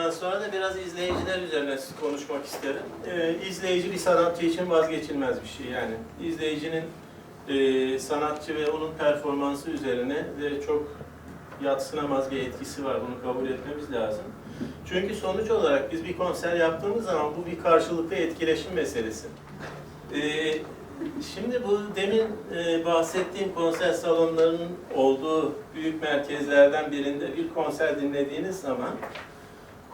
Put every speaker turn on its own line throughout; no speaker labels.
Ondan sonra da biraz izleyiciler üzerine konuşmak isterim. Ee, izleyici bir sanatçı için vazgeçilmez bir şey yani. İzleyicinin e, sanatçı ve onun performansı üzerine de çok yatsınamaz bir etkisi var. Bunu kabul etmemiz lazım. Çünkü sonuç olarak biz bir konser yaptığımız zaman bu bir karşılıklı etkileşim meselesi. Ee, şimdi bu demin e, bahsettiğim konser salonlarının olduğu büyük merkezlerden birinde bir konser dinlediğiniz zaman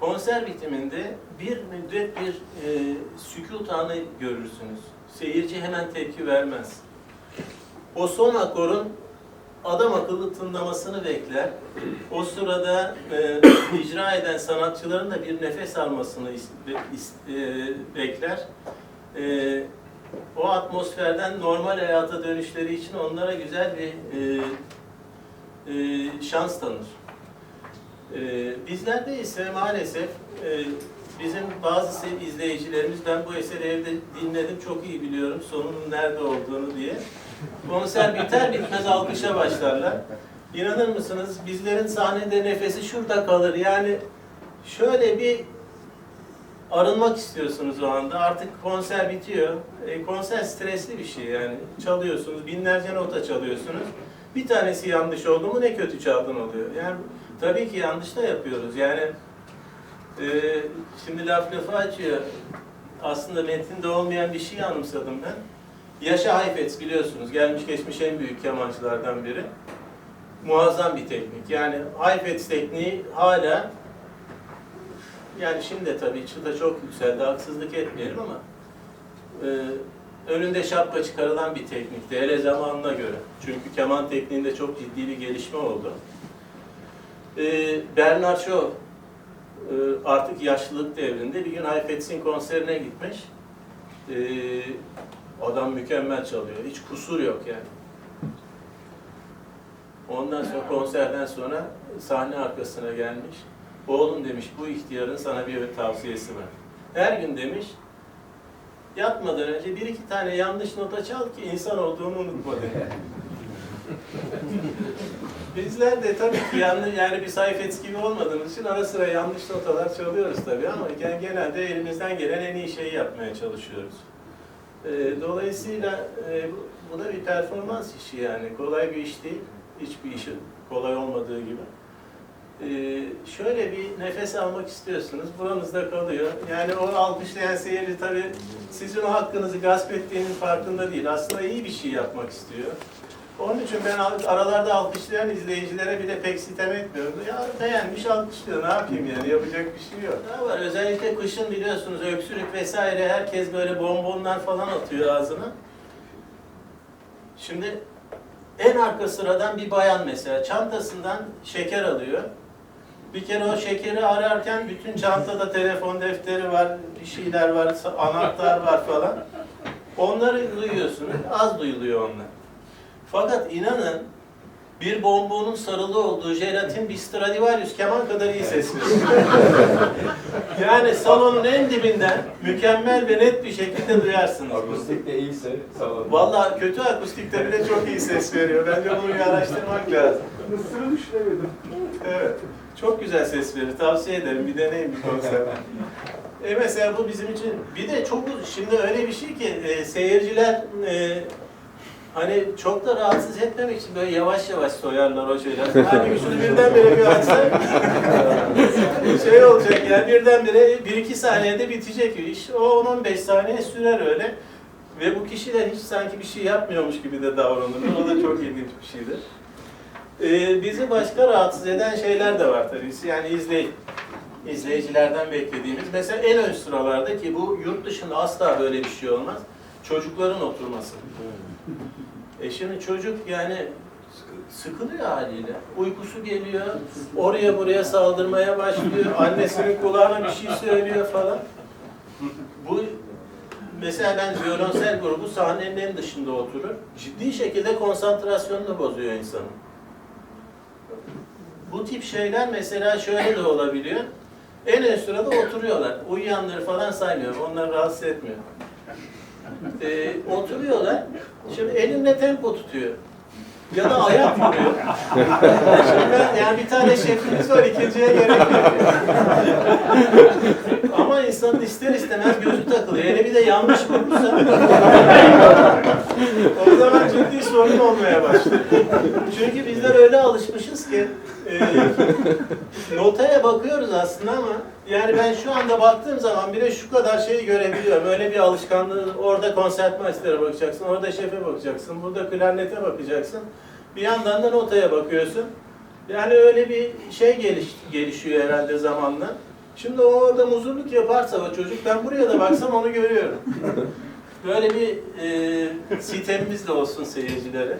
konser bitiminde bir müddet bir e, sükut anı görürsünüz. Seyirci hemen tepki vermez. O son akorun adam akıllı tınlamasını bekler. O sırada e, icra eden sanatçıların da bir nefes almasını e, bekler. E, o atmosferden normal hayata dönüşleri için onlara güzel bir e, e, şans tanır. E, bizlerde ise maalesef e, bizim bazı izleyicilerimiz ben bu eseri evde dinledim çok iyi biliyorum sonunun nerede olduğunu diye. Konser biter bitmez alkışa başlarlar. İnanır mısınız bizlerin sahnede nefesi şurada kalır. Yani şöyle bir arınmak istiyorsunuz o anda. Artık konser bitiyor. E, konser stresli bir şey yani. Çalıyorsunuz, binlerce nota çalıyorsunuz. Bir tanesi yanlış oldu mu ne kötü çaldın oluyor. Yani tabii ki yanlış da yapıyoruz. Yani e, şimdi laf lafı açıyor. Aslında metinde olmayan bir şey anımsadım ben. Yaşa Heifetz biliyorsunuz. Gelmiş geçmiş en büyük kemancılardan biri. Muazzam bir teknik. Yani Heifetz tekniği hala yani şimdi tabii çıta çok yükseldi, haksızlık etmeyelim ama e, önünde şapka çıkarılan bir teknikti, hele zamanına göre. Çünkü keman tekniğinde çok ciddi bir gelişme oldu. E, Bernard Shaw e, artık yaşlılık devrinde bir gün Heifetz'in konserine gitmiş. E, adam mükemmel çalıyor, hiç kusur yok yani. Ondan sonra konserden sonra sahne arkasına gelmiş. Oğlum demiş bu ihtiyarın sana bir tavsiyesi var. Her gün demiş yatmadan önce bir iki tane yanlış nota çal ki insan olduğunu unutma demiş. Bizler de tabii ki yanlış yani bir sayfet gibi olmadığımız için ara sıra yanlış notalar çalıyoruz tabii ama gen- genelde elimizden gelen en iyi şeyi yapmaya çalışıyoruz. Ee, Dolayısıyla e, bu- da bir performans işi yani. Kolay bir iş değil. Hiçbir işin kolay olmadığı gibi. Ee, şöyle bir nefes almak istiyorsunuz, buranızda kalıyor. Yani o alkışlayan seyirci tabii sizin o hakkınızı gasp ettiğinin farkında değil. Aslında iyi bir şey yapmak istiyor. Onun için ben al- aralarda alkışlayan izleyicilere bile pek sitem etmiyorum. Ya beğenmiş alkışlıyor, ne yapayım yani, yapacak bir şey yok. Ne var, özellikle kışın biliyorsunuz öksürük vesaire herkes böyle bonbonlar falan atıyor ağzına. Şimdi en arka sıradan bir bayan mesela çantasından şeker alıyor. Bir kere o şekeri ararken bütün çantada telefon defteri var, bir şeyler var, anahtar var falan. Onları duyuyorsunuz, az duyuluyor onlar. Fakat inanın bir bonbonun sarılı olduğu jelatin bir Stradivarius keman kadar iyi ses veriyor. yani salonun en dibinden mükemmel ve net bir şekilde duyarsınız.
Akustik de iyiyse salon.
Vallahi kötü akustikte bile çok iyi ses veriyor. Bence bunu bir araştırmak lazım.
Mısır'ı düşünemedim.
Evet. Çok güzel ses verir. Tavsiye ederim. Bir deneyin bir konser. E mesela bu bizim için bir de çok şimdi öyle bir şey ki e, seyirciler e, hani çok da rahatsız etmemek için böyle yavaş yavaş soyarlar o şeyler. Halbuki şunu birdenbire bir açsak şey olacak yani birdenbire bir iki saniyede bitecek iş. O 10-15 saniye sürer öyle. Ve bu kişiler hiç sanki bir şey yapmıyormuş gibi de davranırlar. O da çok ilginç bir şeydir. Ee, bizi başka rahatsız eden şeyler de var tabii. Yani izley izleyicilerden beklediğimiz. Mesela en ön sıralarda ki bu yurt dışında asla böyle bir şey olmaz. Çocukların oturması. E şimdi çocuk yani sıkılıyor haliyle. Uykusu geliyor, oraya buraya saldırmaya başlıyor, annesinin kulağına bir şey söylüyor falan. Bu mesela ben violonsel grubu sahnenin en dışında oturur. Ciddi şekilde konsantrasyonunu bozuyor insanın. Bu tip şeyler mesela şöyle de olabiliyor. En ön sırada oturuyorlar. Uyuyanları falan saymıyorum. Onları rahatsız etmiyor. Ee, oturuyorlar. Şimdi elinde tempo tutuyor. ya da ayak vuruyor. Şimdi yani bir tane şefimiz var, ikinciye gerek yok. Ama insanın ister istemez gözü takılıyor. Hele bir de yanlış vurursa zaman ciddi sorun olmaya başlıyor. Çünkü bizler öyle alışmışız ki e, notaya bakıyoruz aslında ama yani ben şu anda baktığım zaman bile şu kadar şeyi görebiliyorum. Öyle bir alışkanlığı orada konsertmeister'e bakacaksın, orada şefe bakacaksın, burada klarnete bakacaksın. Bir yandan da notaya bakıyorsun. Yani öyle bir şey geliş, gelişiyor herhalde zamanla. Şimdi o orada muzurluk yaparsa o çocuk ben buraya da baksam onu görüyorum. Böyle bir e, sitemimiz de olsun seyircilere.